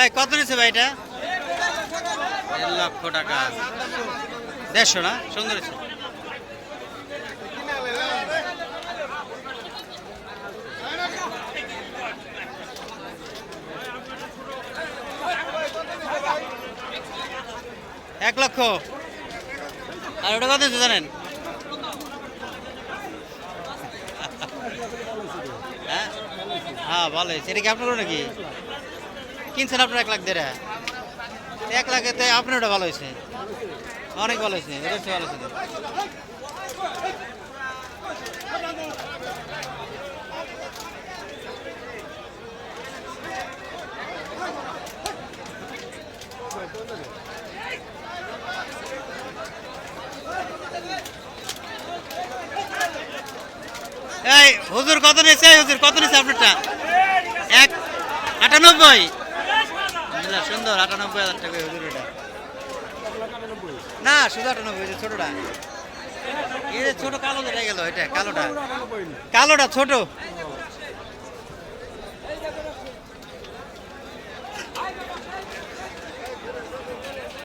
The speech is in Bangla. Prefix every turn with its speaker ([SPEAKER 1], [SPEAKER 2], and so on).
[SPEAKER 1] এই কত নিচ্ছে ভাই এটা? দেড় লক্ষ টাকা। দেড়শো না? সুন্দর হয়েছে। এক লক্ষ। আর ওটা কত জানেন? হ্যাঁ? হ্যাঁ ভালো হয়েছে। এটা কি আপনারও নাকি? কিনছেন আপনার এক লাখ দেড় এক লাখেতে আপনার ওটা ভালো হয়েছে। অনেক ভালো হয়েছে, এটা হচ্ছে ভালো হয়েছে। এই, হুজুর কত নিয়েছে? হুজুর কত নিয়েছে আপনারটা? এক, আটানব্বই। সুন্দর, আটানব্বই হাজার টাকা হুজুর এটা। না, শুধু আটানব্বই ছোটটা। ছোট কালো যেটা গেল, এটা কালোটা। কালোটা ছোট।